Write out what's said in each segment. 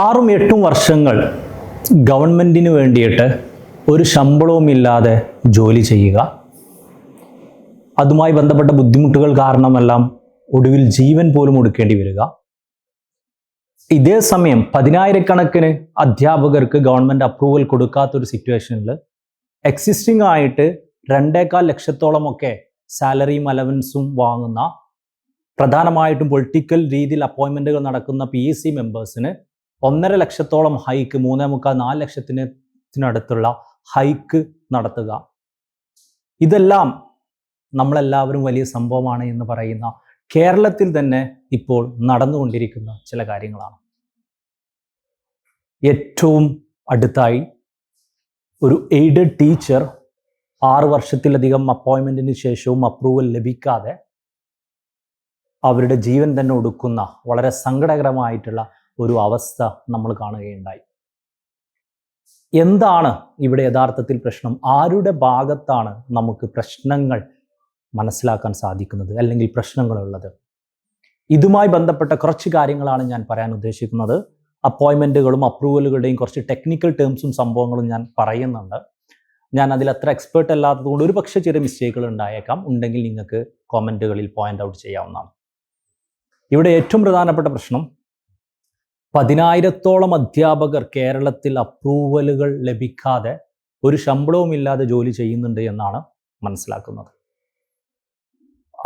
ആറും എട്ടും വർഷങ്ങൾ ഗവൺമെന്റിന് വേണ്ടിയിട്ട് ഒരു ശമ്പളവുമില്ലാതെ ജോലി ചെയ്യുക. അതുമായി ബന്ധപ്പെട്ട ബുദ്ധിമുട്ടുകൾ കാരണമെല്ലാം ഒടുവിൽ ജീവൻ പോലും ഒടുക്കേണ്ടി വരിക. ഇതേ സമയം പതിനായിരക്കണക്കിന് അധ്യാപകർക്ക് ഗവൺമെന്റ് അപ്രൂവൽ കൊടുക്കാത്ത ഒരു സിറ്റുവേഷനിൽ എക്സിസ്റ്റിംഗ് ആയിട്ട് രണ്ടേക്കാൽ ലക്ഷത്തോളമൊക്കെ സാലറിയും അലവൻസും വാങ്ങുന്ന പ്രധാനമായിട്ടും പൊളിറ്റിക്കൽ രീതിയിൽ അപ്പോയിൻമെന്റുകൾ നടക്കുന്ന പി എസ് സി മെമ്പേഴ്സിന് ഒന്നര ലക്ഷത്തോളം ഹൈക്ക് മൂന്നേ മുക്കാൽ നാല് ലക്ഷത്തിനടുത്തുള്ള ഹൈക്ക് നടത്തുക. ഇതെല്ലാം നമ്മളെല്ലാവരും വലിയ സംഭവമാണ് എന്ന് പറയുന്ന കേരളത്തിൽ തന്നെ ഇപ്പോൾ നടന്നുകൊണ്ടിരിക്കുന്ന ചില കാര്യങ്ങളാണ്. ഏറ്റവും അടുത്തായി ഒരു എയ്ഡഡ് ടീച്ചർ ആറ് വർഷത്തിലധികം അപ്പോയിൻമെന്റിന് ശേഷവും അപ്രൂവൽ ലഭിക്കാതെ അവരുടെ ജീവൻ തന്നെ ഒടുക്കുന്ന വളരെ സങ്കടകരമായിട്ടുള്ള ഒരു അവസ്ഥ നമ്മൾ കാണുകയുണ്ടായി. എന്താണ് ഇവിടെ യഥാർത്ഥത്തിൽ പ്രശ്നം? ആരുടെ ഭാഗത്താണ് നമുക്ക് പ്രശ്നങ്ങൾ മനസ്സിലാക്കാൻ സാധിക്കുന്നത്? അല്ലെങ്കിൽ പ്രശ്നങ്ങളുള്ളത്? ഇതുമായി ബന്ധപ്പെട്ട കുറച്ച് കാര്യങ്ങളാണ് ഞാൻ പറയാൻ ഉദ്ദേശിക്കുന്നത്. അപ്പോയിൻമെന്റുകളും അപ്രൂവലുകളുടെയും കുറച്ച് ടെക്നിക്കൽ ടേംസും സംഭവങ്ങളും ഞാൻ പറയുന്നുണ്ട്. ഞാൻ അതിൽ അത്ര എക്സ്പേർട്ട് അല്ലാത്തതുകൊണ്ട് ഒരു പക്ഷേ ചെറിയ മിസ്റ്റേക്കുകൾ ഉണ്ടായേക്കാം. ഉണ്ടെങ്കിൽ നിങ്ങൾക്ക് കോമന്റുകളിൽ പോയിന്റ് ഔട്ട് ചെയ്യാവുന്നതാണ്. ഇവിടെ ഏറ്റവും പ്രധാനപ്പെട്ട പ്രശ്നം പതിനായിരത്തോളം അധ്യാപകർ കേരളത്തിൽ അപ്രൂവലുകൾ ലഭിക്കാതെ ഒരു ശമ്പളവും ഇല്ലാതെ ജോലി ചെയ്യുന്നുണ്ട് എന്നാണ് മനസ്സിലാക്കുന്നത്.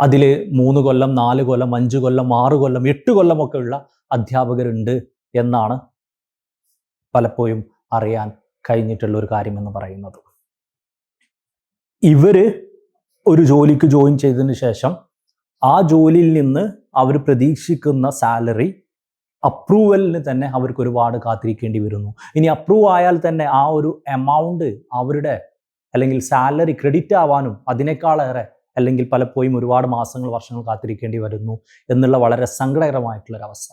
അതിൽ മൂന്ന് കൊല്ലം നാല് കൊല്ലം അഞ്ച് കൊല്ലം ആറ് കൊല്ലം എട്ട് കൊല്ലമൊക്കെ ഉള്ള അധ്യാപകരുണ്ട് എന്നാണ് പലപ്പോഴും അറിയാൻ കഴിഞ്ഞിട്ടുള്ള ഒരു കാര്യമെന്ന് പറയുന്നത്. ഇവർ ഒരു ജോലിക്ക് ജോയിൻ ചെയ്തതിന് ശേഷം ആ ജോലിയിൽ നിന്ന് അവർ പ്രതീക്ഷിക്കുന്ന സാലറി അപ്രൂവലിന് തന്നെ അവർക്ക് ഒരുപാട് കാത്തിരിക്കേണ്ടി വരുന്നു. ഇനി അപ്രൂവ് ആയാൽ തന്നെ ആ ഒരു എമൗണ്ട് അവരുടെ അല്ലെങ്കിൽ സാലറി ക്രെഡിറ്റ് ആവാനും അതിനേക്കാളേറെ അല്ലെങ്കിൽ പലപ്പോഴും ഒരുപാട് മാസങ്ങൾ വർഷങ്ങൾ കാത്തിരിക്കേണ്ടി വരുന്നു എന്നുള്ള വളരെ സങ്കടകരമായിട്ടുള്ളൊരവസ്ഥ.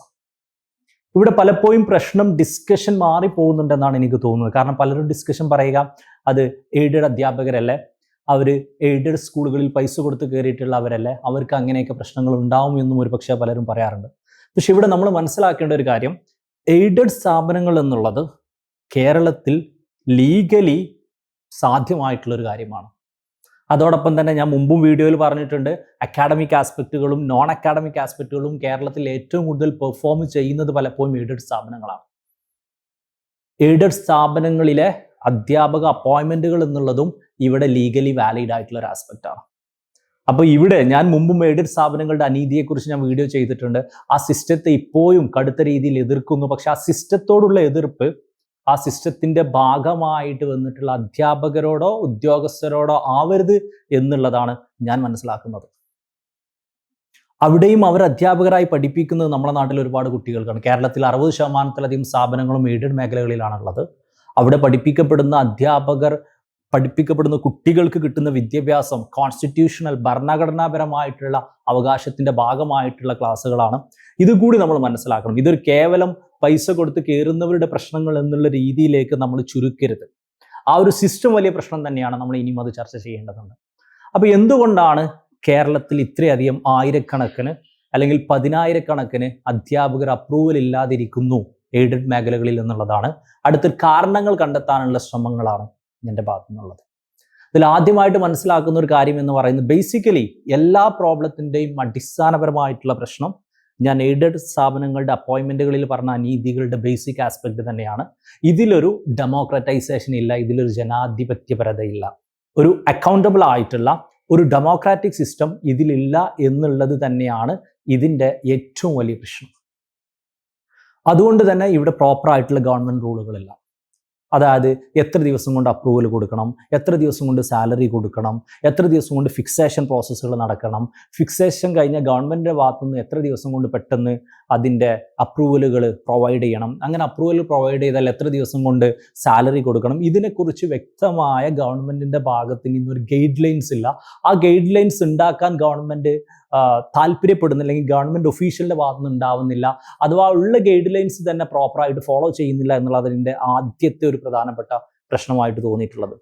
ഇവിടെ പലപ്പോഴും പ്രശ്നം ഡിസ്കഷൻ മാറി പോകുന്നുണ്ടെന്നാണ് എനിക്ക് തോന്നുന്നത്. കാരണം പലരും ഡിസ്കഷൻ പറയുക അത് എയ്ഡഡ് അധ്യാപകരല്ലേ? അവർ എയ്ഡഡ് സ്കൂളുകളിൽ പൈസ കൊടുത്ത് കയറിയിട്ടുള്ളവരല്ലേ അവർക്ക് അങ്ങനെയൊക്കെ പ്രശ്നങ്ങൾ ഉണ്ടാവും എന്നും ഒരു പക്ഷേ പലരും പറയാറുണ്ട്. പക്ഷെ ഇവിടെ നമ്മൾ മനസ്സിലാക്കേണ്ട ഒരു കാര്യം. എയ്ഡഡ് സ്ഥാപനങ്ങൾ എന്നുള്ളത് കേരളത്തിൽ ലീഗലി സാധ്യമായിട്ടുള്ളൊരു കാര്യമാണ്. അതോടൊപ്പം തന്നെ ഞാൻ മുമ്പും വീഡിയോയിൽ പറഞ്ഞിട്ടുണ്ട് അക്കാഡമിക് ആസ്പെക്റ്റുകളും നോൺ അക്കാഡമിക് ആസ്പെക്റ്റുകളും കേരളത്തിൽ ഏറ്റവും കൂടുതൽ പെർഫോം ചെയ്യുന്നത് പലപ്പോഴും എയ്ഡഡ് സ്ഥാപനങ്ങളാണ്. എയ്ഡഡ് സ്ഥാപനങ്ങളിലെ അധ്യാപക അപ്പോയിൻമെന്റുകൾ എന്നുള്ളതും ഇവിടെ ലീഗലി വാലിഡ് ആയിട്ടുള്ള ഒരു ആസ്പെക്റ്റ് ആണ്. അപ്പോൾ ഇവിടെ ഞാൻ മുമ്പും എയ്ഡഡ് സ്ഥാപനങ്ങളുടെ അനീതിയെക്കുറിച്ച് ഞാൻ വീഡിയോ ചെയ്തിട്ടുണ്ട്. ആ സിസ്റ്റത്തെ ഇപ്പോഴും കടുത്ത രീതിയിൽ എതിർക്കുന്നു. പക്ഷെ ആ സിസ്റ്റത്തോടുള്ള എതിർപ്പ് ആ സിസ്റ്റത്തിന്റെ ഭാഗമായിട്ട് വന്നിട്ടുള്ള അധ്യാപകരോടോ ഉദ്യോഗസ്ഥരോടോ ആവരുത് എന്നുള്ളതാണ് ഞാൻ മനസ്സിലാക്കുന്നത്. അവിടെയും അവർ അധ്യാപകരായി പഠിപ്പിക്കുന്നത് നമ്മുടെ നാട്ടിൽ ഒരുപാട് കുട്ടികൾക്കാണ്. കേരളത്തിൽ അറുപത് ശതമാനത്തിലധികം സ്ഥാപനങ്ങളും എയ്ഡഡ് മേഖലകളിലാണുള്ളത്. അവിടെ പഠിപ്പിക്കപ്പെടുന്ന അധ്യാപകർ പഠിപ്പിക്കപ്പെടുന്ന കുട്ടികൾക്ക് കിട്ടുന്ന വിദ്യാഭ്യാസം കോൺസ്റ്റിറ്റ്യൂഷണൽ ഭരണഘടനാപരമായിട്ടുള്ള അവകാശത്തിന്റെ ഭാഗമായിട്ടുള്ള ക്ലാസ്സുകളാണ്. ഇതുകൂടി നമ്മൾ മനസ്സിലാക്കണം. ഇതൊരു കേവലം പൈസ കൊടുത്ത് കയറുന്നവരുടെ പ്രശ്നങ്ങൾ എന്നുള്ള രീതിയിലേക്ക് നമ്മൾ ചുരുക്കരുത്. ആ ഒരു സിസ്റ്റം വലിയ പ്രശ്നം തന്നെയാണ് നമ്മൾ ഇനിയും അത് ചർച്ച ചെയ്യേണ്ടതുണ്ട്. അപ്പോൾ എന്തുകൊണ്ടാണ് കേരളത്തിൽ ഇത്രയധികം ആയിരക്കണക്കിന് അല്ലെങ്കിൽ പതിനായിരക്കണക്കിന് അധ്യാപകർ അപ്രൂവൽ ഇല്ലാതിരിക്കുന്നു എയ്ഡഡ് മേഖലകളിൽ എന്നുള്ളതാണ്. അടുത്ത കാരണങ്ങൾ കണ്ടെത്താനുള്ള ശ്രമങ്ങളാണ്. എന്റെ ഭാഗത്തു നിന്നുള്ളത് ഇതിൽ ആദ്യമായിട്ട് മനസ്സിലാക്കുന്ന ഒരു കാര്യം എന്ന് പറയുന്നത് ബേസിക്കലി എല്ലാ പ്രോബ്ലത്തിന്റെയും അടിസ്ഥാനപരമായിട്ടുള്ള പ്രശ്നം ഞാൻ എയ്ഡഡ് സ്ഥാപനങ്ങളുടെ അപ്പോയിൻമെന്റുകളിൽ പറഞ്ഞ നീതികളുടെ ബേസിക് ആസ്പെക്ട് തന്നെയാണ്. ഇതിലൊരു ഡെമോക്രറ്റൈസേഷൻ ഇല്ല ഇതിലൊരു ജനാധിപത്യപരതയില്ല. ഒരു അക്കൗണ്ടബിൾ ആയിട്ടുള്ള ഒരു ഡെമോക്രാറ്റിക് സിസ്റ്റം ഇതിലില്ല എന്നുള്ളത് തന്നെയാണ് ഇതിന്റെ ഏറ്റവും വലിയ പ്രശ്നം. അതുകൊണ്ട് തന്നെ ഇവിടെ പ്രോപ്പർ ആയിട്ടുള്ള ഗവൺമെന്റ് റൂളുകളില്ല അതായത് എത്ര ദിവസം കൊണ്ട് അപ്രൂവൽ കൊടുക്കണം എത്ര ദിവസം കൊണ്ട് സാലറി കൊടുക്കണം എത്ര ദിവസം കൊണ്ട് ഫിക്സേഷൻ പ്രോസസ്സുകൾ നടക്കണം ഫിക്സേഷൻ കഴിഞ്ഞ ഗവൺമെന്റിന്റെ ഭാഗത്തു നിന്ന് എത്ര ദിവസം കൊണ്ട് പെട്ടെന്ന് അതിന്റെ അപ്രൂവലുകൾ പ്രൊവൈഡ് ചെയ്യണം. അങ്ങനെ അപ്രൂവൽ പ്രൊവൈഡ് ചെയ്താൽ എത്ര ദിവസം കൊണ്ട് സാലറി കൊടുക്കണം? ഇതിനെക്കുറിച്ച് വ്യക്തമായ ഗവൺമെന്റിന്റെ ഭാഗത്ത് നിന്നൊരു ഗൈഡ് ലൈൻസ് ഇല്ല. ആ ഗൈഡ് ലൈൻസ് ഉണ്ടാക്കാൻ ഗവൺമെന്റ് താല്പര്യപ്പെടുന്നില്ല അല്ലെങ്കിൽ ഗവൺമെന്റ് ഒഫീഷ്യലിന്റെ ഭാഗത്തുനിന്ന് ഉണ്ടാവുന്നില്ല അഥവാ ഉള്ള ഗൈഡ് ലൈൻസ് തന്നെ പ്രോപ്പറായിട്ട് ഫോളോ ചെയ്യുന്നില്ല എന്നുള്ളത് അതിന്റെ ആദ്യത്തെ ഒരു പ്രധാനപ്പെട്ട പ്രശ്നമായിട്ട് തോന്നിയിട്ടുള്ളത്.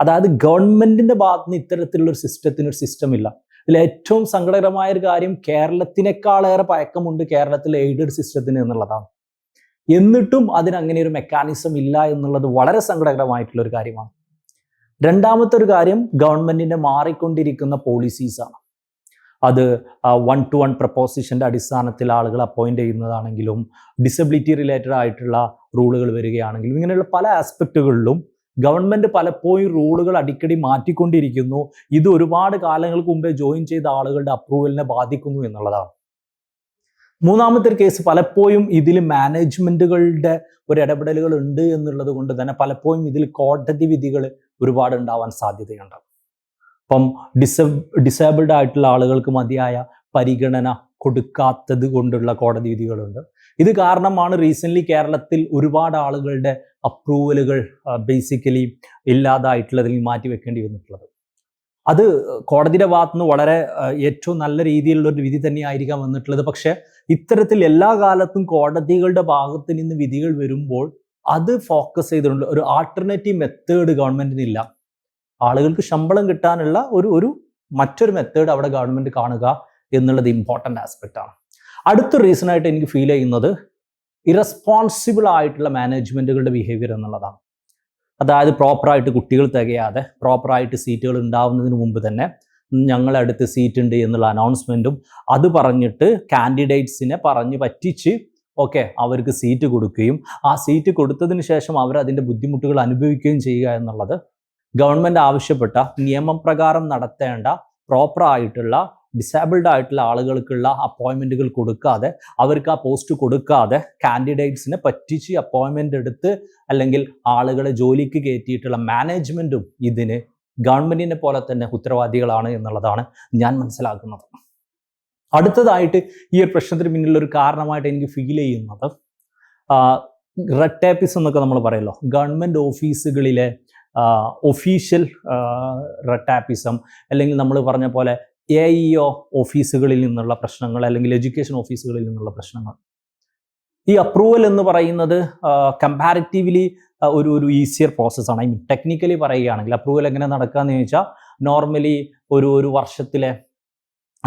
അതായത് ഗവൺമെന്റിന്റെ ഭാഗത്തുനിന്ന് ഇത്തരത്തിലുള്ള ഒരു സിസ്റ്റത്തിന് ഒരു സിസ്റ്റം ഇല്ല. ഇതിൽ ഏറ്റവും സങ്കടകരമായ ഒരു കാര്യം കേരളത്തിനേക്കാളേറെ പഴക്കമുണ്ട് കേരളത്തിലെ എയ്ഡഡ് സിസ്റ്റത്തിന് എന്നുള്ളതാണ്. എന്നിട്ടും അതിനങ്ങനെ ഒരു മെക്കാനിസം ഇല്ല എന്നുള്ളത് വളരെ സങ്കടകരമായിട്ടുള്ള ഒരു കാര്യമാണ്. രണ്ടാമത്തെ ഒരു കാര്യം ഗവൺമെന്റിന്റെ മാറിക്കൊണ്ടിരിക്കുന്ന പോളിസീസാണ് അത് വൺ ടു വൺ പ്രപ്പോസിഷന്റെ അടിസ്ഥാനത്തിൽ ആളുകൾ അപ്പോയിന്റ് ചെയ്യുന്നതാണെങ്കിലും ഡിസബിലിറ്റി റിലേറ്റഡ് ആയിട്ടുള്ള റൂളുകൾ വരികയാണെങ്കിലും ഇങ്ങനെയുള്ള പല ആസ്പെക്റ്റുകളിലും ഗവൺമെന്റ് പലപ്പോഴും റൂളുകൾ അടിക്കടി മാറ്റിക്കൊണ്ടിരിക്കുന്നു. ഇത് ഒരുപാട് കാലങ്ങൾക്ക് മുമ്പേ ജോയിൻ ചെയ്ത ആളുകളുടെ അപ്രൂവലിനെ ബാധിക്കുന്നു എന്നുള്ളതാണ്. മൂന്നാമത്തെ കേസ് പലപ്പോഴും ഇതിൽ മാനേജ്മെന്റുകളുടെ ഒരു ഇടപെടലുകൾ ഉണ്ട് എന്നുള്ളത് കൊണ്ട് തന്നെ പലപ്പോഴും ഇതിൽ കോടതി വിധികൾ ഒരുപാട് ഉണ്ടാവാൻ സാധ്യതയുണ്ട്. അപ്പം ഡിസബ് ഡിസേബിൾഡ് ആയിട്ടുള്ള ആളുകൾക്ക് മതിയായ പരിഗണന കൊടുക്കാത്തത് കൊണ്ടുള്ള കോടതി വിധികളുണ്ട്. ഇത് കാരണമാണ് റീസെന്റ്ലി കേരളത്തിൽ ഒരുപാട് ആളുകളുടെ അപ്രൂവലുകൾ ബേസിക്കലി ഇല്ലാതായിട്ടുള്ളതിൽ മാറ്റി വെക്കേണ്ടി വന്നിട്ടുള്ളത്. അത് കോടതിയുടെ ഭാഗത്തു നിന്ന് വളരെ ഏറ്റവും നല്ല രീതിയിലുള്ള ഒരു വിധി തന്നെയായിരിക്കാം വന്നിട്ടുള്ളത്. പക്ഷേ ഇത്തരത്തിൽ എല്ലാ കാലത്തും കോടതികളുടെ ഭാഗത്ത് നിന്ന് വിധികൾ വരുമ്പോൾ അത് ഫോക്കസ് ചെയ്തിട്ടുണ്ട് ഒരു ആൾട്ടർനേറ്റീവ് മെത്തേഡ് ഗവൺമെന്റിനില്ല. ആളുകൾക്ക് ശമ്പളം കിട്ടാനുള്ള ഒരു ഒരു മറ്റൊരു മെത്തേഡ് അവിടെ ഗവൺമെന്റ് കാണുക എന്നുള്ളത് ഇമ്പോർട്ടന്റ് ആസ്പെക്റ്റ് ആണ്. അടുത്ത റീസൺ ആയിട്ട് എനിക്ക് ഫീൽ ചെയ്യുന്നത് ഇറസ്പോൺസിബിൾ ആയിട്ടുള്ള മാനേജ്മെന്റുകളുടെ ബിഹേവിയർ എന്നുള്ളതാണ്. അതായത് പ്രോപ്പറായിട്ട് കുട്ടികൾ തികയാതെ പ്രോപ്പറായിട്ട് സീറ്റുകൾ ഉണ്ടാവുന്നതിന് മുമ്പ് തന്നെ ഞങ്ങളുടെ അടുത്ത് സീറ്റ് ഉണ്ട് എന്നുള്ള അനൗൺസ്മെന്റും അത് പറഞ്ഞിട്ട് കാൻഡിഡേറ്റ്സിനെ പറഞ്ഞ് പറ്റിച്ച് ഓക്കെ അവർക്ക് സീറ്റ് കൊടുക്കുകയും ആ സീറ്റ് കൊടുത്തതിന് ശേഷം അവർ അതിന്റെ ബുദ്ധിമുട്ടുകൾ അനുഭവിക്കുകയും ചെയ്യുക എന്നുള്ളത് ഗവൺമെന്റ് ആവശ്യപ്പെട്ട നിയമപ്രകാരം നടത്തേണ്ട പ്രോപ്പർ ആയിട്ടുള്ള ഡിസേബിൾഡ് ആയിട്ടുള്ള ആളുകൾക്കുള്ള അപ്പോയിൻമെന്റുകൾ കൊടുക്കാതെ അവർക്ക് ആ പോസ്റ്റ് കൊടുക്കാതെ കാൻഡിഡേറ്റ്സിനെ പറ്റിച്ച് അപ്പോയിൻമെന്റ് എടുത്ത് അല്ലെങ്കിൽ ആളുകളെ ജോലിക്ക് കയറ്റിയിട്ടുള്ള മാനേജ്മെന്റും ഇതിന് ഗവൺമെന്റിനെ പോലെ തന്നെ ഉത്തരവാദികളാണ് എന്നുള്ളതാണ് ഞാൻ മനസ്സിലാക്കുന്നത്. അടുത്തതായിട്ട് ഈ ഒരു പ്രശ്നത്തിന് പിന്നിലുള്ള ഒരു കാരണമായിട്ട് എനിക്ക് ഫീൽ ചെയ്യുന്നത് റെഡ് ടേപ്പിസ് എന്നൊക്കെ നമ്മൾ പറയല്ലോ. ഗവൺമെന്റ് ഓഫീസുകളിലെ ഒഫീഷ്യൽ റെട്ടാപ്പിസം അല്ലെങ്കിൽ നമ്മൾ പറഞ്ഞ പോലെ എ ഇ ഒ ഓഫീസുകളിൽ നിന്നുള്ള പ്രശ്നങ്ങൾ അല്ലെങ്കിൽ എഡ്യൂക്കേഷൻ ഓഫീസുകളിൽ നിന്നുള്ള പ്രശ്നങ്ങൾ. ഈ അപ്രൂവൽ എന്ന് പറയുന്നത് കമ്പാരിറ്റീവ്ലി ഒരു ഒരു ഈസിയർ പ്രോസസ്സാണ് ഐ മീൻ ടെക്നിക്കലി പറയുകയാണെങ്കിൽ അപ്രൂവൽ എങ്ങനെ നടക്കുക എന്ന് ചോദിച്ചാൽ നോർമലി ഒരു ഒരു വർഷത്തിലെ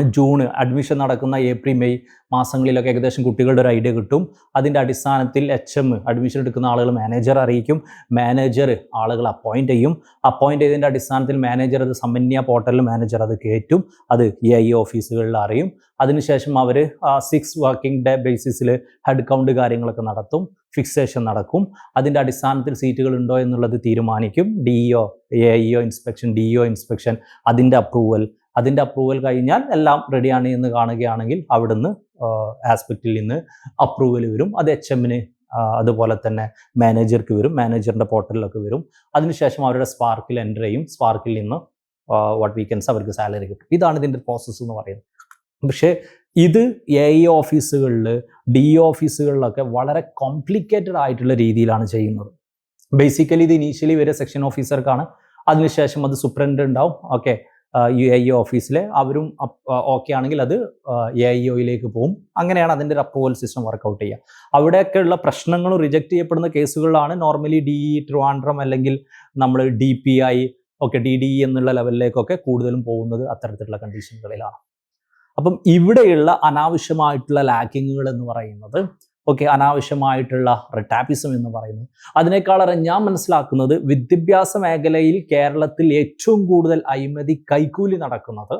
ജൂണ് അഡ്മിഷൻ നടക്കുന്ന ഏപ്രിൽ മെയ് മാസങ്ങളിലൊക്കെ ഏകദേശം കുട്ടികളുടെ ഒരു ഐഡിയ കിട്ടും. അതിന്റെ അടിസ്ഥാനത്തിൽ എച്ച് എം അഡ്മിഷൻ എടുക്കുന്ന ആളുകൾ മാനേജർ അറിയിക്കും. മാനേജർ ആളുകൾ അപ്പോയിന്റ് ചെയ്യും. അപ്പോയിന്റ് ചെയ്തതിന്റെ അടിസ്ഥാനത്തിൽ മാനേജർ അത് സമന്യ പോർട്ടലിൽ മാനേജർ അത് കയറ്റും. അത് എ ഐ ഓഫീസുകളിൽ അറിയും. അതിനുശേഷം അവർ six working day basis head count കാര്യങ്ങളൊക്കെ നടത്തും. ഫിക്സേഷൻ നടക്കും. അതിന്റെ അടിസ്ഥാനത്തിൽ സീറ്റുകൾ ഉണ്ടോ എന്നുള്ളത് തീരുമാനിക്കും. D O A inspection D inspection അതിന്റെ അപ്രൂവൽ അതിന്റെ അപ്രൂവൽ കഴിഞ്ഞാൽ എല്ലാം റെഡിയാണ് എന്ന് കാണുകയാണെങ്കിൽ അവിടുന്ന് ആസ്പെക്റ്റിൽ നിന്ന് അപ്രൂവൽ വരും. അത് എച്ച് എമ്മിന് അതുപോലെ തന്നെ മാനേജർക്ക് വരും. മാനേജറിന്റെ പോർട്ടലിലൊക്കെ വരും. അതിനുശേഷം അവരുടെ സ്പാർക്കിൽ എന്റർ ചെയ്യും. സ്പാർക്കിൽ നിന്ന് വാട്ട് വീക്കെൻഡ്സ് അവർക്ക് സാലറി കിട്ടും. ഇതാണ് ഇതിന്റെ പ്രോസസ്സ് എന്ന് പറയുന്നത്. പക്ഷേ ഇത് എ ഇ ഓഫീസുകളിൽ ഡി ഓഫീസുകളിലൊക്കെ വളരെ കോംപ്ലിക്കേറ്റഡ് ആയിട്ടുള്ള രീതിയിലാണ് ചെയ്യുന്നത്. ബേസിക്കലി ഇത് ഇനീഷ്യലി വരെ സെക്ഷൻ ഓഫീസർക്കാണ് അതിനുശേഷം അത് സൂപ്രണ്ട് ഉണ്ടാവും ഓക്കെ യു എ ഇ ഓഫീസിലെ അവരും ഓക്കെ ആണെങ്കിൽ അത് എ ഐ ഒയിലേക്ക് പോകും. അങ്ങനെയാണ് അതിന്റെ ഒരു അപ്രൂവൽ സിസ്റ്റം വർക്കൗട്ട് ചെയ്യുക. അവിടെയൊക്കെയുള്ള പ്രശ്നങ്ങളും റിജക്റ്റ് ചെയ്യപ്പെടുന്ന കേസുകളിലാണ് നോർമലി ഡി ഇ ട്രിവാൻഡ്രം അല്ലെങ്കിൽ നമ്മൾ ഡി പി ഐ ഒക്കെ ഡി ഡി ഇ എന്നുള്ള ലെവലിലേക്കൊക്കെ കൂടുതലും പോകുന്നത് അത്തരത്തിലുള്ള കണ്ടീഷനുകളിലാണ് അപ്പം ഇവിടെയുള്ള അനാവശ്യമായിട്ടുള്ള ലാക്കിങ്ങുകൾ എന്ന് പറയുന്നത് ഓക്കെ അനാവശ്യമായിട്ടുള്ള റിട്ടാപ്പിസം എന്ന് പറയുന്നത്. അതിനേക്കാളേറെ ഞാൻ മനസ്സിലാക്കുന്നത് വിദ്യാഭ്യാസ മേഖലയിൽ കേരളത്തിൽ ഏറ്റവും കൂടുതൽ അഴിമതി കൈക്കൂലി നടക്കുന്നത്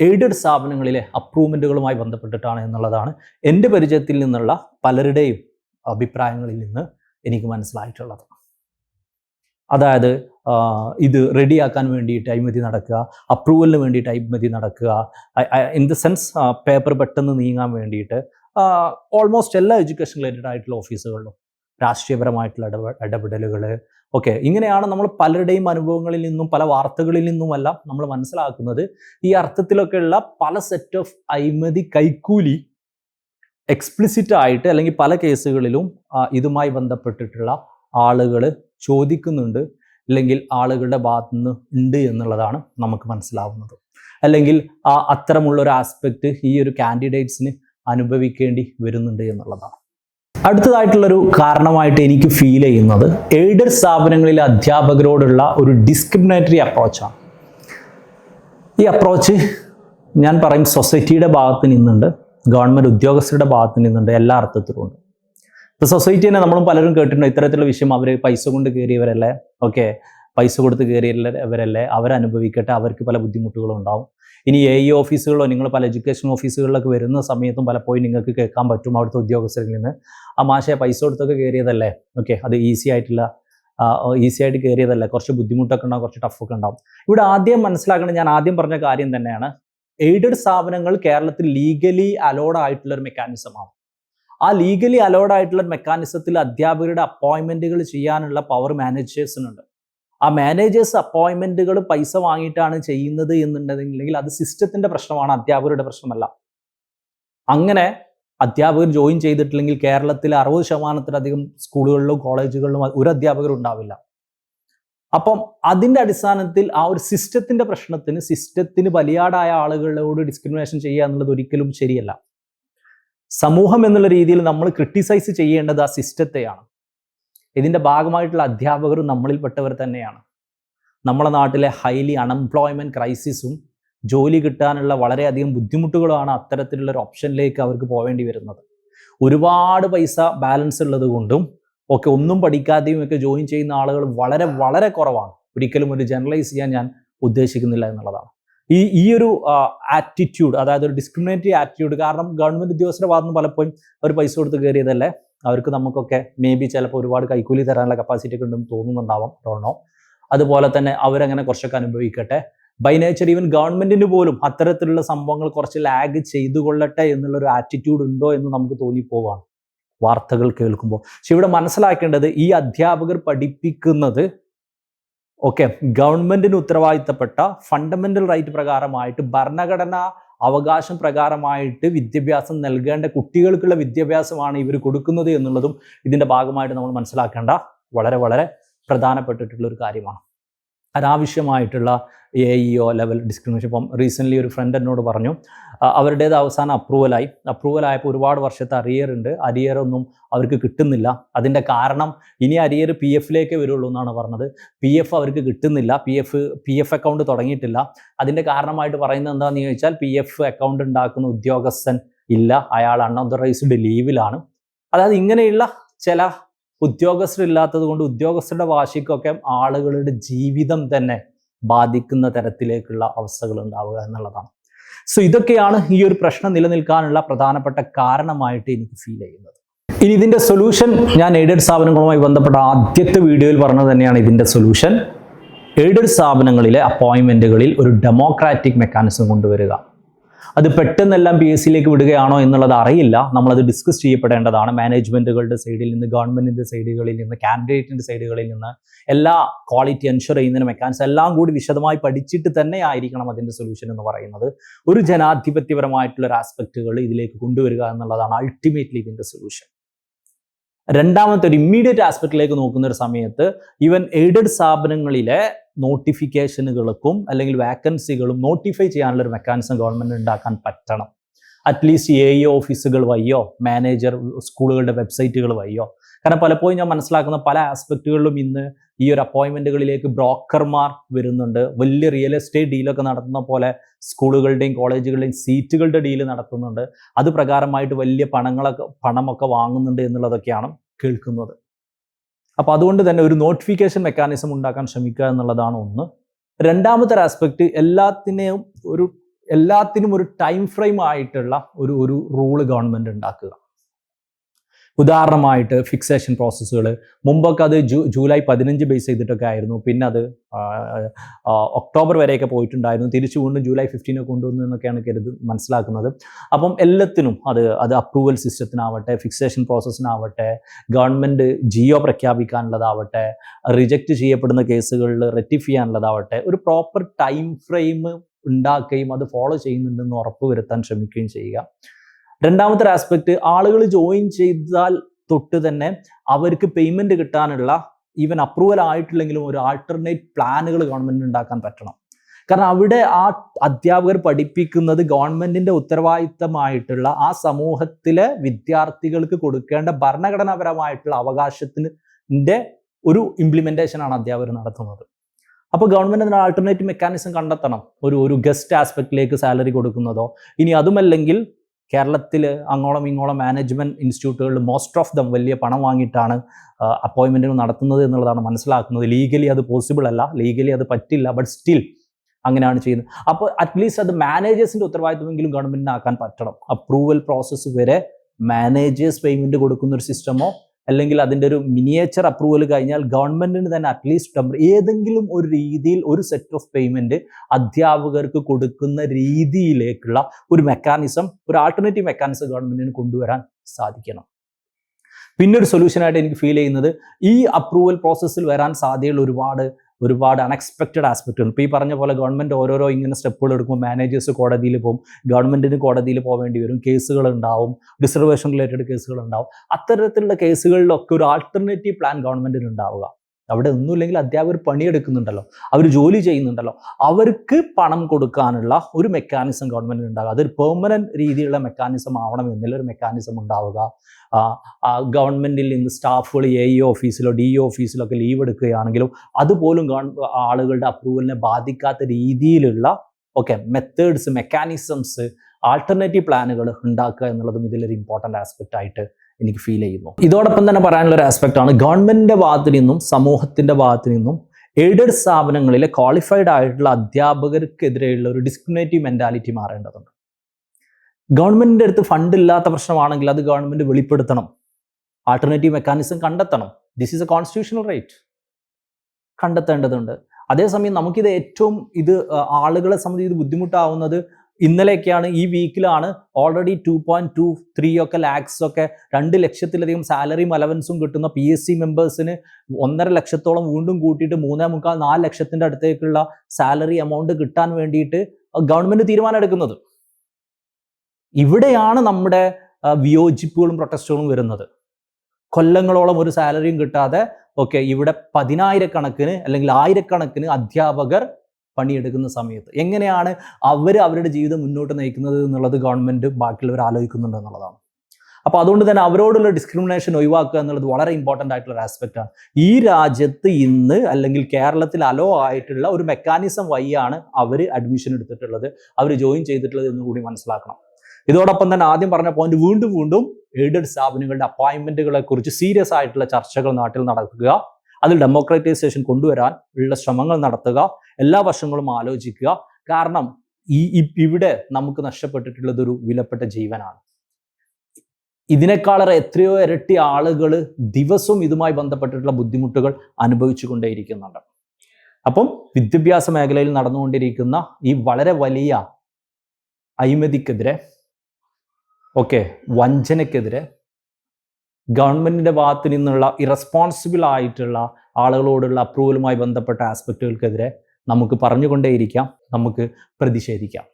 എയ്ഡഡ് സ്ഥാപനങ്ങളിലെ അപ്രൂവ്മെന്റുകളുമായി ബന്ധപ്പെട്ടിട്ടാണ് എന്നുള്ളതാണ് എന്റെ പരിചയത്തിൽ നിന്നുള്ള പലരുടെയും അഭിപ്രായങ്ങളിൽ നിന്ന് എനിക്ക് മനസ്സിലായിട്ടുള്ളത്. അതായത് ഇത് റെഡിയാക്കാൻ വേണ്ടിയിട്ട് അഴിമതി നടക്കുക അപ്രൂവലിന് വേണ്ടിയിട്ട് അഴിമതി നടക്കുക ഇൻ ദ സെൻസ് പേപ്പർ പെട്ടെന്ന് നീങ്ങാൻ വേണ്ടിയിട്ട് ഓൾമോസ്റ്റ് എല്ലാ എഡ്യൂക്കേഷൻ റിലേറ്റഡ് ആയിട്ടുള്ള ഓഫീസുകളിലും രാഷ്ട്രീയപരമായിട്ടുള്ള ഇടപെ ഇടപെടലുകൾ ഓക്കെ ഇങ്ങനെയാണ് നമ്മൾ പലരുടെയും അനുഭവങ്ങളിൽ നിന്നും പല വാർത്തകളിൽ നിന്നുമെല്ലാം നമ്മൾ മനസ്സിലാക്കുന്നത്. ഈ അർത്ഥത്തിലൊക്കെയുള്ള പല സെറ്റ് ഓഫ് അഴിമതി കൈക്കൂലി എക്സ്പ്ലിസിറ്റ് ആയിട്ട് അല്ലെങ്കിൽ പല കേസുകളിലും ഇതുമായി ബന്ധപ്പെട്ടിട്ടുള്ള ആളുകൾ ചോദിക്കുന്നുണ്ട്. അല്ലെങ്കിൽ ആളുകളുടെ ഭാഗത്തു നിന്ന് ഉണ്ട് എന്നുള്ളതാണ് നമുക്ക് മനസ്സിലാവുന്നത്. അല്ലെങ്കിൽ അത്തരമുള്ള ഒരു ആസ്പെക്റ്റ് ഈ ഒരു കാൻഡിഡേറ്റ്സിന് അനുഭവിക്കേണ്ടി വരുന്നുണ്ട് എന്നുള്ളതാണ്. അടുത്തതായിട്ടുള്ളൊരു കാരണമായിട്ട് എനിക്ക് ഫീൽ ചെയ്യുന്നത് എയ്ഡഡ് സ്ഥാപനങ്ങളിലെ അധ്യാപകരോടുള്ള ഒരു ഡിസ്ക്രിമിനേറ്ററി അപ്രോച്ചാണ് ഈ അപ്രോച്ച് ഞാൻ പറയും സൊസൈറ്റിയുടെ ഭാഗത്ത് നിന്നുണ്ട് ഗവൺമെന്റ് ഉദ്യോഗസ്ഥരുടെ ഭാഗത്ത് നിന്നുണ്ട് എല്ലാ അർത്ഥത്തിലും ഉണ്ട്. സൊസൈറ്റി തന്നെ നമ്മളും പലരും കേട്ടിട്ടുണ്ട് ഇത്തരത്തിലുള്ള വിഷയം അവർ പൈസ കൊണ്ട് കയറിയവരല്ലേ? ഓക്കെ പൈസ കൊടുത്ത് കയറിയവരല്ലേ? അവരനുഭവിക്കട്ടെ അവർക്ക് പല ബുദ്ധിമുട്ടുകളും ഉണ്ടാവും. ഇനി എ ഇ ഓഫീസുകളോ നിങ്ങൾ പല എഡ്യൂക്കേഷൻ ഓഫീസുകളിലൊക്കെ വരുന്ന സമയത്തും പലപ്പോഴും നിങ്ങൾക്ക് കേൾക്കാൻ പറ്റും അവിടുത്തെ ഉദ്യോഗസ്ഥരിൽ നിന്ന്. ആ മാഷെ പൈസ കൊടുത്തൊക്കെ കയറിയതല്ലേ ഓക്കെ അത് ഈസി ആയിട്ടുള്ള ഈസി ആയിട്ട് കയറിയതല്ല കുറച്ച് ബുദ്ധിമുട്ടൊക്കെ ഉണ്ടാവും കുറച്ച് ടഫൊക്കെ ഉണ്ടാവും. ഇവിടെ ആദ്യം മനസ്സിലാക്കണം ഞാൻ ആദ്യം പറഞ്ഞ കാര്യം തന്നെയാണ് എയ്ഡഡ് സ്ഥാപനങ്ങൾ കേരളത്തിൽ ലീഗലി അലോഡ് ആയിട്ടുള്ള ഒരു മെക്കാനിസമാണ് ആ ലീഗലി അലോഡ് ആയിട്ടുള്ള മെക്കാനിസത്തിൽ അധ്യാപകരുടെ അപ്പോയിൻമെന്റുകൾ ചെയ്യാനുള്ള പവർ മാനേജേഴ്സിനുണ്ട് ആ മാനേജേഴ്സ് അപ്പോയിൻമെന്റുകൾ പൈസ വാങ്ങിയിട്ടാണ് ചെയ്യുന്നത് എന്നുണ്ടെങ്കിൽ അത് സിസ്റ്റത്തിന്റെ പ്രശ്നമാണ് അധ്യാപകരുടെ പ്രശ്നമല്ല. അങ്ങനെ അധ്യാപകർ ജോയിൻ ചെയ്തിട്ടില്ലെങ്കിൽ കേരളത്തിൽ അറുപത് ശതമാനത്തിലധികം സ്കൂളുകളിലും കോളേജുകളിലും ഒരു അധ്യാപകർ ഉണ്ടാവില്ല. അപ്പം അതിന്റെ അടിസ്ഥാനത്തിൽ ആ ഒരു സിസ്റ്റത്തിന്റെ പ്രശ്നത്തിന് സിസ്റ്റത്തിന് ബലിയാടായ ആളുകളോട് ഡിസ്ക്രിമിനേഷൻ ചെയ്യുക എന്നുള്ളത് ഒരിക്കലും ശരിയല്ല. സമൂഹം എന്നുള്ള രീതിയിൽ നമ്മൾ ക്രിട്ടിസൈസ് ചെയ്യേണ്ടത് ആ സിസ്റ്റത്തെയാണ് ഇതിന്റെ ഭാഗമായിട്ടുള്ള അധ്യാപകരും നമ്മളിൽപ്പെട്ടവർ തന്നെയാണ്. നമ്മുടെ നാട്ടിലെ ഹൈലി അൺഎംപ്ലോയ്മെന്റ് ക്രൈസിസും ജോലി കിട്ടാനുള്ള വളരെയധികം ബുദ്ധിമുട്ടുകളാണ് അത്തരത്തിലുള്ള ഒരു ഓപ്ഷനിലേക്ക് അവർക്ക് പോവേണ്ടി വരുന്നത്. ഒരുപാട് പൈസ ബാലൻസ് ഉള്ളത് കൊണ്ടും ഒക്കെ ഒന്നും പഠിക്കാതെയും ഒക്കെ ജോയിൻ ചെയ്യുന്ന ആളുകൾ വളരെ വളരെ കുറവാണ്. ഒരിക്കലും ഒരു ജനറലൈസ് ചെയ്യാൻ ഞാൻ ഉദ്ദേശിക്കുന്നില്ല എന്നുള്ളതാണ്. ഈ ഈ ഒരു ആറ്റിറ്റ്യൂഡ് അതായത് ഒരു ഡിസ്ക്രിമിനേറ്റീവ് ആറ്റിറ്റ്യൂഡ് കാരണം ഗവൺമെന്റ് ഉദ്യോഗസ്ഥരുടെ ഭാഗത്തുനിന്ന് പലപ്പോഴും അവർ പൈസ കൊടുത്ത് കയറിയതല്ലേ അവർക്ക് നമുക്കൊക്കെ മേ ബി ചിലപ്പോൾ ഒരുപാട് കൈക്കൂലി തരാനുള്ള കപ്പാസിറ്റി ഒക്കെ ഉണ്ടെന്ന് തോന്നുന്നുണ്ടാവാം. തോന്നണോ അതുപോലെ തന്നെ അവരങ്ങനെ കുറച്ചൊക്കെ അനുഭവിക്കട്ടെ. ബൈ നേച്ചർ ഈവൻ ഗവൺമെന്റിന് പോലും അത്തരത്തിലുള്ള സംഭവങ്ങൾ കുറച്ച് ലാഗ് ചെയ്തു കൊള്ളട്ടെ എന്നുള്ള ഒരു ആറ്റിറ്റ്യൂഡ് ഉണ്ടോ എന്ന് നമുക്ക് തോന്നിപ്പോവാണ് വാർത്തകൾ കേൾക്കുമ്പോൾ. പക്ഷെ ഇവിടെ മനസ്സിലാക്കേണ്ടത് ഈ അധ്യാപകർ പഠിപ്പിക്കുന്നത് ഓക്കെ ഗവൺമെന്റിന് ഉത്തരവാദിത്തപ്പെട്ട ഫണ്ടമെന്റൽ റൈറ്റ് പ്രകാരമായിട്ട് ഭരണഘടനാ അവകാശം പ്രകാരമായിട്ട് വിദ്യാഭ്യാസം നൽകേണ്ട കുട്ടികൾക്കുള്ള വിദ്യാഭ്യാസമാണ് ഇവർ കൊടുക്കുന്നത് എന്നുള്ളതും ഇതിന്റെ ഭാഗമായിട്ട് നമ്മൾ മനസ്സിലാക്കേണ്ട വളരെ വളരെ പ്രധാനപ്പെട്ടിട്ടുള്ള ഒരു കാര്യമാണ്. അനാവശ്യമായിട്ടുള്ള എ ഇഒ ലെവൽ ഡിസ്ക്രിമിനേഷൻ ഇപ്പം റീസെന്റ്ലി ഒരു ഫ്രണ്ട് എന്നോട് പറഞ്ഞു അവരുടേത് അവസാനം അപ്രൂവലായി അപ്രൂവലായപ്പോൾ ഒരുപാട് വർഷത്തെ അരിയർ ഉണ്ട്. അരിയർ ഒന്നും അവർക്ക് കിട്ടുന്നില്ല. അതിന്റെ കാരണം ഇനി അരിയർ പി എഫിലേക്ക് വരുള്ളൂ എന്നാണ് പറഞ്ഞത്. പി എഫ് അവർക്ക് കിട്ടുന്നില്ല. P F P F account തുടങ്ങിയിട്ടില്ല. അതിന്റെ കാരണമായിട്ട് പറയുന്നത് എന്താണെന്ന് ചോദിച്ചാൽ പി എഫ് അക്കൗണ്ട് ഉണ്ടാക്കുന്ന ഉദ്യോഗസ്ഥൻ ഇല്ല. അയാൾ അൺഓതറൈസ്ഡ് ലീവിലാണ് അതായത് ഇങ്ങനെയുള്ള ചില ഉദ്യോഗസ്ഥരില്ലാത്തത് കൊണ്ട് ഉദ്യോഗസ്ഥരുടെ വാശിക്കൊക്കെ ആളുകളുടെ ജീവിതം തന്നെ ബാധിക്കുന്ന തരത്തിലേക്കുള്ള അവസ്ഥകൾ ഉണ്ടാവുക എന്നുള്ളതാണ്. സോ ഇതൊക്കെയാണ് ഈ ഒരു പ്രശ്നം നിലനിൽക്കാനുള്ള പ്രധാനപ്പെട്ട കാരണമായിട്ട് എനിക്ക് ഫീൽ ചെയ്യുന്നത്. ഇനി ഇതിന്റെ സൊല്യൂഷൻ ഞാൻ എയ്ഡഡ് സ്ഥാപനങ്ങളുമായി ബന്ധപ്പെട്ട ആദ്യത്തെ വീഡിയോയിൽ പറഞ്ഞത് തന്നെയാണ് ഇതിന്റെ സൊല്യൂഷൻ എയ്ഡഡ് സ്ഥാപനങ്ങളിലെ അപ്പോയിൻമെന്റുകളിൽ ഒരു ഡെമോക്രാറ്റിക് മെക്കാനിസം കൊണ്ടുവരിക. അത് പെട്ടെന്നെല്ലാം പി എസ് സിയിലേക്ക് വിടുകയാണോ എന്നുള്ളത് അറിയില്ല. നമ്മളത് ഡിസ്കസ് ചെയ്യപ്പെടേണ്ടതാണ്. മാനേജ്മെന്റുകളുടെ സൈഡിൽ നിന്ന് ഗവൺമെന്റിന്റെ സൈഡുകളിൽ നിന്ന് കാൻഡിഡേറ്റിന്റെ സൈഡുകളിൽ നിന്ന് എല്ലാ ക്വാളിറ്റി എൻഷുർ ചെയ്യുന്നതിന് മെക്കാനിസം എല്ലാം കൂടി വിശദമായി പഠിച്ചിട്ട് തന്നെ ആയിരിക്കണം അതിന്റെ സൊല്യൂഷൻ എന്ന് പറയുന്നത്. ഒരു ജനാധിപത്യപരമായിട്ടുള്ള ഒരു ആസ്പെക്റ്റുകൾ ഇതിലേക്ക് കൊണ്ടുവരിക എന്നുള്ളതാണ് അൾട്ടിമേറ്റ്ലി ഇതിന്റെ സൊല്യൂഷൻ രണ്ടാമത്തെ ഒരു ഇമ്മീഡിയറ്റ് ആസ്പെക്റ്റിലേക്ക് നോക്കുന്ന ഒരു സമയത്ത് ഈവൻ എയ്ഡഡ് സ്ഥാപനങ്ങളിലെ നോട്ടിഫിക്കേഷനുകൾക്കും അല്ലെങ്കിൽ വാക്കൻസികളും നോട്ടിഫൈ ചെയ്യാനുള്ള ഒരു മെക്കാനിസം ഗവൺമെന്റ് ഉണ്ടാക്കാൻ പറ്റണം അറ്റ്ലീസ്റ്റ് എ ഇ ഓഫീസുകൾ വഴിയോ മാനേജർ സ്കൂളുകളുടെ വെബ്സൈറ്റുകൾ വഴിയോ. കാരണം പലപ്പോഴും ഞാൻ മനസ്സിലാക്കുന്ന പല ആസ്പെക്റ്റുകളിലും ഇന്ന് ഈ ഒരു അപ്പോയിൻമെന്റുകളിലേക്ക് ബ്രോക്കർമാർ വരുന്നുണ്ട്. വലിയ റിയൽ എസ്റ്റേറ്റ് ഡീലൊക്കെ നടത്തുന്ന പോലെ സ്കൂളുകളുടെയും കോളേജുകളുടെയും സീറ്റുകളുടെ ഡീൽ നടത്തുന്നുണ്ട്. അത് പ്രകാരമായിട്ട് വലിയ പണങ്ങളൊക്കെ പണമൊക്കെ വാങ്ങുന്നുണ്ട് എന്നുള്ളതൊക്കെയാണ് കേൾക്കുന്നത്. അപ്പോൾ അതുകൊണ്ട് തന്നെ ഒരു നോട്ടിഫിക്കേഷൻ മെക്കാനിസം ഉണ്ടാക്കാൻ ശ്രമിക്കുക എന്നുള്ളതാണ് ഒന്ന്. രണ്ടാമത്തെ ഒരു ആസ്പെക്ട് എല്ലാത്തിനെയും ഒരു എല്ലാത്തിനും ഒരു ടൈം ഫ്രെയിം ആയിട്ടുള്ള ഒരു ഒരു റൂൾ ഗവൺമെന്റ് ഉണ്ടാക്കുക. ഉദാഹരണമായിട്ട് ഫിക്സേഷൻ പ്രോസസ്സുകൾ മുമ്പൊക്കെ അത് ജൂ ജൂലൈ പതിനഞ്ച് ബേസ് ചെയ്തിട്ടൊക്കെ ആയിരുന്നു. പിന്നെ അത് ഒക്ടോബർ വരെയൊക്കെ പോയിട്ടുണ്ടായിരുന്നു. തിരിച്ചു വീണ്ടും ജൂലൈ ഫിഫ്റ്റീനെ കൊണ്ടുവന്നു എന്നൊക്കെയാണ് കരുത് മനസ്സിലാക്കുന്നത്. അപ്പം എല്ലാത്തിനും അത് അത് അപ്രൂവൽ സിസ്റ്റത്തിനാവട്ടെ ഫിക്സേഷൻ പ്രോസസ്സിനാവട്ടെ ഗവൺമെന്റ് ജിയോ പ്രഖ്യാപിക്കാനുള്ളതാവട്ടെ റിജക്റ്റ് ചെയ്യപ്പെടുന്ന കേസുകളിൽ റെറ്റിഫ് ചെയ്യാനുള്ളതാവട്ടെ ഒരു പ്രോപ്പർ ടൈം ഫ്രെയിം ഉണ്ടാക്കുകയും അത് ഫോളോ ചെയ്യുന്നുണ്ടെന്ന് ഉറപ്പ് വരുത്താൻ ശ്രമിക്കുകയും ചെയ്യുക. രണ്ടാമത്തെ ഒരു ആസ്പെക്ട് ആളുകൾ ജോയിൻ ചെയ്താൽ തൊട്ട് തന്നെ അവർക്ക് പേയ്മെന്റ് കിട്ടാനുള്ള ഈവൻ അപ്രൂവൽ ആയിട്ടില്ലെങ്കിലും ഒരു ആൾട്ടർനേറ്റ് പ്ലാനുകൾ ഗവൺമെന്റിന് ഉണ്ടാക്കാൻ പറ്റണം. കാരണം അവിടെ ആ അധ്യാപകർ പഠിപ്പിക്കുന്നത് ഗവൺമെന്റിന്റെ ഉത്തരവാദിത്തമായിട്ടുള്ള ആ സമൂഹത്തിലെ വിദ്യാർത്ഥികൾക്ക് കൊടുക്കേണ്ട ഭരണഘടനാപരമായിട്ടുള്ള അവകാശത്തിന്റെ ഒരു ഇംപ്ലിമെന്റേഷൻ ആണ് അധ്യാപകർ നടത്തുന്നത്. അപ്പോൾ ഗവൺമെന്റ് അതിന് ആൾട്ടർനേറ്റീവ് മെക്കാനിസം കണ്ടെത്തണം. ഒരു ഒരു ഗസ്റ്റ് ആസ്പെക്റ്റിലേക്ക് സാലറി കൊടുക്കുന്നതോ ഇനി അതുമല്ലെങ്കിൽ കേരളത്തിൽ അങ്ങോളം ഇങ്ങോളം മാനേജ്മെന്റ് ഇൻസ്റ്റിറ്റ്യൂട്ടുകളിൽ മോസ്റ്റ് ഓഫ് ദം വലിയ പണം വാങ്ങിയിട്ടാണ് അപ്പോയിൻമെന്റുകൾ നടത്തുന്നത് എന്നുള്ളതാണ് മനസ്സിലാക്കുന്നത്. ലീഗലി അത് പോസിബിൾ അല്ല. ലീഗലി അത് പറ്റില്ല. ബട്ട് സ്റ്റിൽ അങ്ങനെയാണ് ചെയ്യുന്നത്. അപ്പോൾ അറ്റ്ലീസ്റ്റ് അത് മാനേജേഴ്സിന്റെ ഉത്തരവാദിത്വമെങ്കിലും ഗവൺമെന്റിനാക്കാൻ പറ്റണം. അപ്രൂവൽ പ്രോസസ്സ് വരെ മാനേജേഴ്സ് പേയ്മെന്റ് കൊടുക്കുന്ന ഒരു സിസ്റ്റമോ അല്ലെങ്കിൽ അതിന്റെ ഒരു മിനിയേച്ചർ അപ്രൂവൽ കഴിഞ്ഞാൽ ഗവൺമെന്റിന് തന്നെ അറ്റ്ലീസ്റ്റ് ടെമ്പർ ഏതെങ്കിലും ഒരു രീതിയിൽ ഒരു സെറ്റ് ഓഫ് പേയ്മെന്റ് അധ്യാപകർക്ക് കൊടുക്കുന്ന രീതിയിലേക്കുള്ള ഒരു മെക്കാനിസം ഒരു ആൾട്ടർനേറ്റീവ് മെക്കാനിസം ഗവൺമെന്റിന് കൊണ്ടുവരാൻ സാധിക്കണം. പിന്നെ ഒരു സൊല്യൂഷനായിട്ട് എനിക്ക് ഫീൽ ചെയ്യുന്നത് ഈ അപ്രൂവൽ പ്രോസസ്സിൽ വരാൻ സാധ്യതയുള്ള ഒരുപാട് ഒരുപാട് അൺഎക്സ്പെക്റ്റഡ് ആസ്പെക്റ്റുകൾ ഇപ്പോൾ ഈ പറഞ്ഞ പോലെ ഗവൺമെന്റ് ഓരോരോ ഇങ്ങനെ സ്റ്റെപ്പുകൾ എടുക്കുമ്പോൾ മാനേജേഴ്സ് കോടതിയിൽ പോകും. ഗവൺമെന്റിന് കോടതിയിൽ പോകേണ്ടി വരും. കേസുകൾ ഉണ്ടാവും. ഡിസർവേഷൻ റിലേറ്റഡ് കേസുകൾ ഉണ്ടാവും. അത്തരത്തിലുള്ള കേസുകളിലൊക്കെ ഒരു ആൾട്ടർനേറ്റീവ് പ്ലാൻ ഗവൺമെന്റിന് ഉണ്ടാവുക. അവിടെ ഒന്നുമില്ലെങ്കിൽ അധ്യാപകർ പണിയെടുക്കുന്നുണ്ടല്ലോ. അവർ ജോലി ചെയ്യുന്നുണ്ടല്ലോ. അവർക്ക് പണം കൊടുക്കാനുള്ള ഒരു മെക്കാനിസം ഗവൺമെന്റിന് ഉണ്ടാകുക അതൊരു പെർമനന്റ് രീതിയിലുള്ള മെക്കാനിസം ആവണം എന്നില്ല ഒരു മെക്കാനിസം ഉണ്ടാവുക ഗവൺമെന്റിൽ നിന്ന് സ്റ്റാഫുകൾ എ ഇ ഓഫീസിലോ ഡി ഇ ഓഫീസിലോ ഒക്കെ ലീവ് എടുക്കുകയാണെങ്കിലും അതുപോലും ആളുകളുടെ അപ്രൂവലിനെ ബാധിക്കാത്ത രീതിയിലുള്ള ഓക്കെ മെത്തേഡ്സ് മെക്കാനിസംസ് ആൾട്ടർനേറ്റീവ് പ്ലാനുകൾ ഉണ്ടാക്കുക എന്നുള്ളതും ഇതിലൊരു ഇമ്പോർട്ടന്റ് ആസ്പെക്റ്റ് ആയിട്ട് എനിക്ക് ഫീൽ ചെയ്യുന്നു. ഇതോടൊപ്പം തന്നെ പറയാനുള്ള ഒരു ആസ്പെക്റ്റ് ആണ്. ഗവൺമെന്റിന്റെ ഭാഗത്തു നിന്നും സമൂഹത്തിന്റെ ഭാഗത്തു നിന്നും എയ്ഡഡ് സ്ഥാപനങ്ങളിലെ ക്വാളിഫൈഡ് ആയിട്ടുള്ള അധ്യാപകർക്കെതിരെയുള്ള ഒരു ഡിസ്ക്രിമിനേറ്റീവ് മെന്റാലിറ്റി മാറേണ്ടതുണ്ട്. ഗവൺമെന്റിന്റെ അടുത്ത് ഫണ്ട് ഇല്ലാത്ത പ്രശ്നമാണെങ്കിൽ അത് ഗവൺമെന്റ് വെളിപ്പെടുത്തണം. ആൾട്ടർനേറ്റീവ് മെക്കാനിസം കണ്ടെത്തണം. This is a constitutional right കണ്ടെത്തേണ്ടതുണ്ട്. അതേസമയം നമുക്കിത് ഏറ്റവും ഇത് ആളുകളെ സംബന്ധിച്ച് ഇത് ബുദ്ധിമുട്ടാവുന്നത് ഇന്നലെയൊക്കെയാണ് ഈ വീക്കിലാണ് already two point two three ഒക്കെ ലാക്സ് ഒക്കെ രണ്ട് ലക്ഷത്തിലധികം സാലറിയും അലവൻസും കിട്ടുന്ന പി എസ് സി മെമ്പേഴ്സിന് ഒന്നര ലക്ഷത്തോളം വീണ്ടും കൂട്ടിയിട്ട് മൂന്നേ മുക്കാൽ നാല് ലക്ഷത്തിന്റെ അടുത്തേക്കുള്ള സാലറി എമൗണ്ട് കിട്ടാൻ വേണ്ടിയിട്ട് ഗവൺമെന്റ് തീരുമാനം എടുക്കുന്നത്. ഇവിടെയാണ് നമ്മുടെ വിയോജിപ്പുകളും പ്രൊട്ടസ്റ്റുകളും വരുന്നത്. കൊല്ലങ്ങളോളം ഒരു സാലറിയും കിട്ടാതെ ഓക്കെ ഇവിടെ പതിനായിരക്കണക്കിന് അല്ലെങ്കിൽ ആയിരക്കണക്കിന് അധ്യാപകർ പണിയെടുക്കുന്ന സമയത്ത്. എങ്ങനെയാണ് അവർ അവരുടെ ജീവിതം മുന്നോട്ട് നയിക്കുന്നത് എന്നുള്ളത് ഗവൺമെന്റ് ബാക്കിയുള്ളവർ ആലോചിക്കുന്നുണ്ട് എന്നുള്ളതാണ്. അപ്പോൾ അതുകൊണ്ട് തന്നെ അവരോടുള്ള ഡിസ്ക്രിമിനേഷൻ ഒഴിവാക്കുക എന്നുള്ളത് വളരെ ഇമ്പോർട്ടന്റ് ആയിട്ടുള്ള ഒരു ആസ്പെക്റ്റ് ആണ്. ഈ രാജ്യത്ത് ഇന്ന് അല്ലെങ്കിൽ കേരളത്തിൽ അലോ ആയിട്ടുള്ള ഒരു മെക്കാനിസം വഴിയാണ് അവർ അഡ്മിഷൻ എടുത്തിട്ടുള്ളത് അവർ ജോയിൻ ചെയ്തിട്ടുള്ളത് എന്ന് കൂടി മനസ്സിലാക്കണം. ഇതോടൊപ്പം തന്നെ ആദ്യം പറഞ്ഞ പോയിന്റ് വീണ്ടും വീണ്ടും എയ്ഡഡ് സ്ഥാപനങ്ങളുടെ അപ്പോയിൻമെന്റുകളെ കുറിച്ച് സീരിയസ് ആയിട്ടുള്ള ചർച്ചകൾ നാട്ടിൽ നടക്കുക. അതിൽ ഡെമോക്രറ്റൈസേഷൻ കൊണ്ടുവരാൻ ഉള്ള ശ്രമങ്ങൾ നടത്തുക എല്ലാ വശങ്ങളും ആലോചിക്കുക. കാരണം ഈ ഇവിടെ നമുക്ക് നഷ്ടപ്പെട്ടിട്ടുള്ളത് ഒരു വിലപ്പെട്ട ജീവനാണ്. ഇതിനേക്കാളേറെ എത്രയോ ഇരട്ടി ആളുകൾ ദിവസവും ഇതുമായി ബന്ധപ്പെട്ടിട്ടുള്ള ബുദ്ധിമുട്ടുകൾ അനുഭവിച്ചു കൊണ്ടേയിരിക്കുന്നുണ്ട് അപ്പം വിദ്യാഭ്യാസ മേഖലയിൽ നടന്നുകൊണ്ടിരിക്കുന്ന ഈ വളരെ വലിയ അഴിമതിക്കെതിരെ ഓക്കെ വഞ്ചനക്കെതിരെ ഗവൺമെന്റിന്റെ ഭാഗത്ത് നിന്നുള്ള ഇറസ്പോൺസിബിൾ ആയിട്ടുള്ള ആളുകളോടുള്ള അപ്രൂവലുമായി ബന്ധപ്പെട്ട ആസ്പെക്റ്റുകൾക്കെതിരെ നമുക്ക് പറഞ്ഞുകൊണ്ടേയിരിക്കാം. നമുക്ക് പ്രതിഷേധിക്കാം.